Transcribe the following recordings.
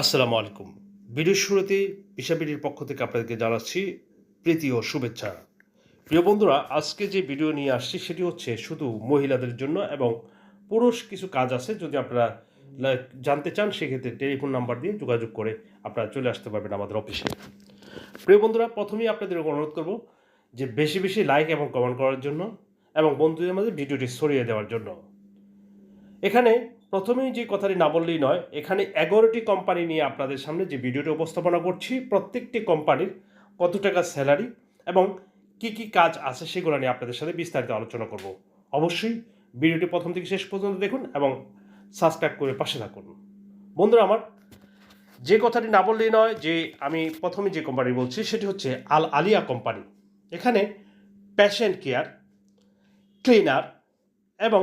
আসসালামু আলাইকুম। ভিডিওর শুরুতে পিসাবিডির পক্ষ থেকে আপনাদেরকে জানাচ্ছি প্রীতি ও শুভেচ্ছা। প্রিয় বন্ধুরা, আজকে যে ভিডিও নিয়ে আসছি সেটি হচ্ছে শুধু মহিলাদের জন্য এবং পুরুষ কিছু কাজ আছে, যদি আপনারা জানতে চান, সেক্ষেত্রে টেলিফোন নাম্বার দিয়ে যোগাযোগ করে আপনারা চলে আসতে পারবেন আমাদের অফিসে। প্রিয় বন্ধুরা, প্রথমেই আপনাদের অনুরোধ করব যে বেশি বেশি লাইক এবং কমেন্ট করার জন্য এবং বন্ধুদের মাঝে ভিডিওটি ছড়িয়ে দেওয়ার জন্য। এখানে প্রথমেই যে কথাটি না বললেই নয়, এখানে এগারোটি কোম্পানি নিয়ে আপনাদের সামনে যে ভিডিওটি উপস্থাপনা করছি, প্রত্যেকটি কোম্পানির কত টাকা স্যালারি এবং কি কি কাজ আছে সেগুলো নিয়ে আপনাদের সাথে বিস্তারিত আলোচনা করব। অবশ্যই ভিডিওটি প্রথম থেকে শেষ পর্যন্ত দেখুন এবং সাবস্ক্রাইব করে পাশে থাকুন। বন্ধুরা আমার, যে কথাটি না বললেই নয়, যে আমি প্রথমে যে কোম্পানি বলছি, সেটি হচ্ছে আল আলিয়া কোম্পানি এখানে প্যাশেন্ট কেয়ার ক্লিনার এবং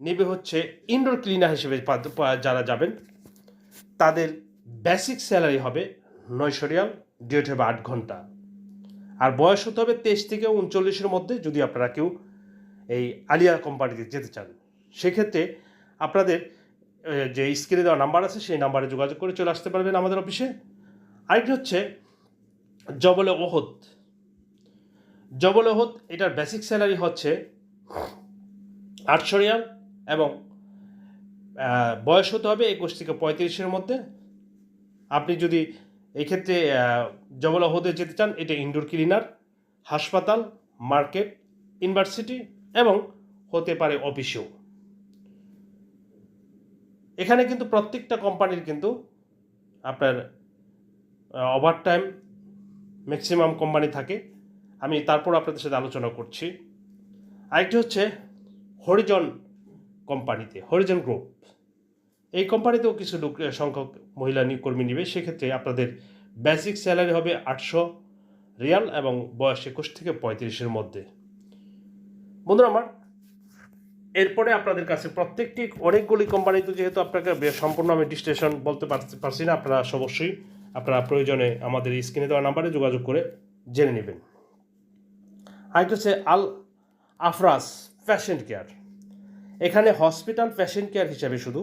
নেবে হচ্ছে ইনডোর ক্লিনার হিসেবে যারা যাবেন, তাদের বেসিক স্যালারি হবে নয়শো রিয়াল ডিউট হবে আট ঘণ্টা। আর বয়স হতে হবে তেইশ থেকে উনচল্লিশের মধ্যে যদি আপনারা কেউ এই আলিয়া কোম্পানিতে যেতে চান। সেক্ষেত্রে আপনাদের যে স্ক্রিনে দেওয়া নাম্বার আছে, সেই নাম্বারে যোগাযোগ করে চলে আসতে পারবেন আমাদের অফিসে আরেকটি হচ্ছে জবলে ওহদ। জবলে ওহদ, এটার বেসিক স্যালারি হচ্ছে আটশো রিয়াল এবং বয়স হতে হবে একুশ থেকে পঁয়ত্রিশের মধ্যে। আপনি যদি এই ক্ষেত্রে জবলা হতে যেতে চান, এটা ইনডোর ক্লিনার হাসপাতাল মার্কেট ইউনিভার্সিটি এবং হতে পারে অফিসেও এখানে কিন্তু প্রত্যেকটা কোম্পানির কিন্তু আপনার ওভার টাইম ম্যাক্সিমাম কোম্পানি থাকে। আমি তারপর আপনাদের সাথে আলোচনা করছি। আরেকটি হচ্ছে হরিজন কোম্পানিতে হরিজন গ্রুপ এই কোম্পানিতেও কিছু লোক সংখ্যক মহিলা কর্মী নিবে। সেক্ষেত্রে আপনাদের বেসিক স্যালারি হবে আটশো রিয়াল এবং বয়স একুশ থেকে পঁয়ত্রিশের মধ্যে। বন্ধুরা আমার, এরপরে আপনাদের কাছে প্রত্যেকটি অনেকগুলি কোম্পানি তো যেহেতু আপনাকে সম্পূর্ণ আমি ডিস্টেশন বলতে পারছি না, আপনারা অবশ্যই আপনারা প্রয়োজনে আমাদের স্ক্রিনে দেওয়া নাম্বারে যোগাযোগ করে জেনে নেবেন। আরেকটা হচ্ছে আল আফরাস ফ্যাশন কেয়ার এখানে হসপিটাল প্যাশেন্ট কেয়ার হিসাবে শুধু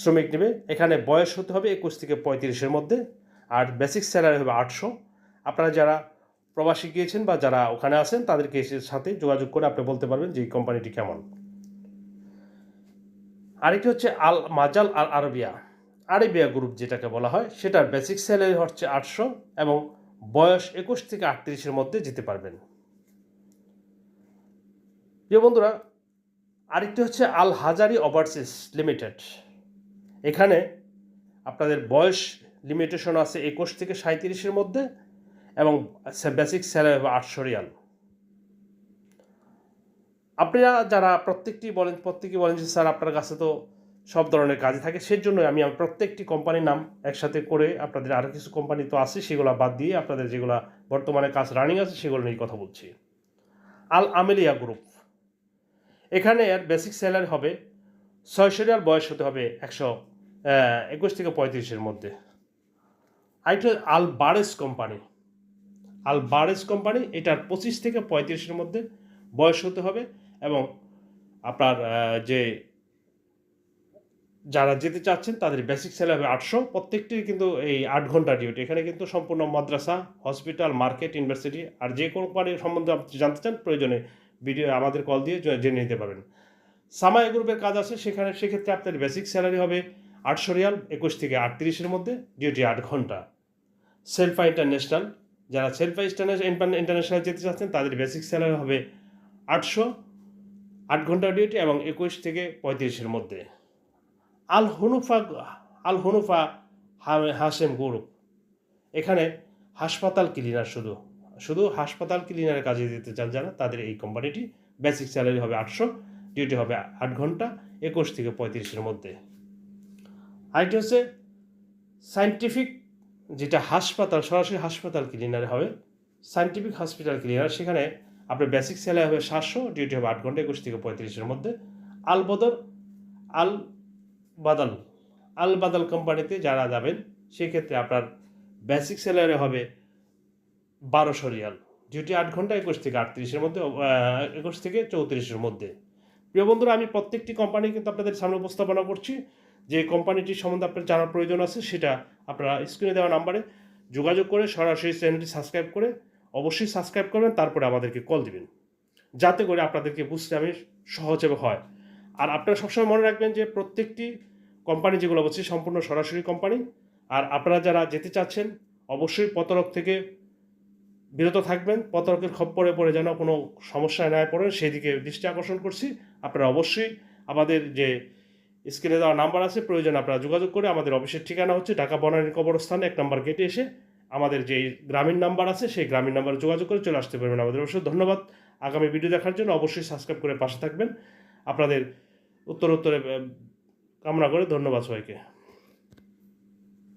শ্রমিক নেবে, এখানে বয়স হতে হবে একুশ থেকে পঁয়ত্রিশের মধ্যে, আর বেসিক স্যালারি হবে আটশো। আপনারা যারা প্রবাসী গিয়েছেন বা যারা ওখানে আছেন, তাদেরকে এসে সাথে যোগাযোগ করে আপনি বলতে পারবেন যে এই কোম্পানিটি কেমন। আরেকটি হচ্ছে আল মাজাল আল আরবিয়া। আরবিয়া গ্রুপ যেটাকে বলা হয়, সেটার বেসিক স্যালারি হচ্ছে আটশো এবং বয়স একুশ থেকে আটত্রিশের মধ্যে যেতে পারবেন। প্রিয় বন্ধুরা আরেকটি হচ্ছে আল হাজারি ওভারসিস লিমিটেড। এখানে আপনাদের বয়স লিমিটেশন আছে একুশ থেকে সাঁত্রিশের মধ্যে এবং বেসিক স্যালারি হবে আটশো রিয়াল। আপনারা যারা প্রত্যেকটি বলেন প্রত্যেকেই বলেন যে স্যার আপনার কাছে তো সব ধরনের কাজই থাকে, সেজন্য আমি প্রত্যেকটি কোম্পানির নাম একসাথে করে আপনাদের আরও কিছু কোম্পানি তো আছে, সেগুলো বাদ দিয়ে আপনাদের যেগুলো বর্তমানে কাজ রানিং আছে, সেগুলো নিয়ে কথা বলছি। আল আমেলিয়া গ্রুপ এখানে এর বেসিক স্যালারি হবে ছয়শো রিয়াল বয়স হতে হবে একশো একুশ থেকে পঁয়ত্রিশের মধ্যে। আরেকটা Al Bares company Al Bares company এটার পঁচিশ থেকে পঁয়ত্রিশের মধ্যে বয়স হতে হবে এবং আপনার যে যারা যেতে চাচ্ছেন, তাদের বেসিক স্যালারি হবে আটশো। প্রত্যেকটির কিন্তু এই আট ঘণ্টা ডিউটি এখানে কিন্তু সম্পূর্ণ মাদ্রাসা হসপিটাল মার্কেট ইউনিভার্সিটি আর যে কোম্পানির সম্বন্ধে আপনি জানতে চান, প্রয়োজনে ভিডিও আমাদের কল দিয়ে জেনে নিতে পারবেন। সামাই গ্রুপের কাজ আছে, সেখানে সেক্ষেত্রে আপনার বেসিক স্যালারি হবে আটশো রিয়াল, একুশ থেকে আটত্রিশের মধ্যে ডিউটি আট ঘণ্টা। সেলফা ইন্টারন্যাশনাল যারা সেলফা ইন্টারন্যাশনাল ইন্টারন্যাশনাল যেতে চাচ্ছেন, তাদের বেসিক স্যালারি হবে আটশো, আট ঘণ্টা ডিউটি এবং একুশ থেকে পঁয়ত্রিশের মধ্যে। আল হনুফা আল হনুফা হাসেম গ্রুপ এখানে হাসপাতাল ক্লিনার শুধু। শুধু হাসপাতাল ক্লিনারের কাজে দিতে চান যারা, তাদের এই কোম্পানিটি বেসিক স্যালারি হবে আটশো ডিউটি হবে আট ঘণ্টা, একুশ থেকে পঁয়ত্রিশের মধ্যে। আরেকটি হচ্ছে সায়েন্টিফিক যেটা হাসপাতাল, সরাসরি হাসপাতাল ক্লিনারে হবে সায়েন্টিফিক হসপিটাল ক্লিনার সেখানে আপনার বেসিক স্যালারি হবে সাতশো ডিউটি হবে আট ঘণ্টা, একুশ থেকে পঁয়ত্রিশের মধ্যে। আল বদর আল বাদাল আল বাদাল কোম্পানিতে যারা যাবেন, সেক্ষেত্রে আপনার বেসিক স্যালারি হবে বারোশো রিয়াল ডিউটি আট ঘণ্টা একুশ থেকে আটত্রিশের মধ্যে একুশ থেকে চৌত্রিশের মধ্যে। প্রিয় বন্ধুরা, আমি প্রত্যেকটি কোম্পানি কিন্তু আপনাদের সামনে উপস্থাপনা করছি। যে কোম্পানিটি সম্বন্ধে আপনার জানার প্রয়োজন আছে, সেটা আপনারা স্ক্রিনে দেওয়া নাম্বারে যোগাযোগ করে, সরাসরি চ্যানেলটি সাবস্ক্রাইব করে, অবশ্যই সাবস্ক্রাইব করবেন, তারপরে আমাদেরকে কল দিবেন। যাতে করে আপনাদেরকে বুঝতে আমি সহজ হয়। আর আপনারা সবসময় মনে রাখবেন যে প্রত্যেকটি কোম্পানি যেগুলো বলছি, সম্পূর্ণ সরাসরি কোম্পানি আর আপনারা যারা যেতে চাচ্ছেন, অবশ্যই পতরক থেকে বিরত থাকবেন প্রতারকের খপ্পরে পড়ে যেন কোনো সমস্যায় না পড়েন সেই দিকে দৃষ্টি আকর্ষণ করছি। আপনারা অবশ্যই আমাদের যে স্ক্রিনে দেওয়া নাম্বার আছে, প্রয়োজন আপনারা যোগাযোগ করে আমাদের অফিসের ঠিকানা হচ্ছে ঢাকা বনানী কবরস্থানে, এক নম্বর গেটে এসে আমাদের যে গ্রামীণ নাম্বার আছে, সেই গ্রামীণ নাম্বারে যোগাযোগ করে চলে আসতে পারবেন আমাদের অবশ্যই। ধন্যবাদ। আগামী ভিডিও দেখার জন্য অবশ্যই সাবস্ক্রাইব করে পাশে থাকবেন। আপনাদের উত্তর উত্তরে কামনা করে ধন্যবাদ সবাইকে।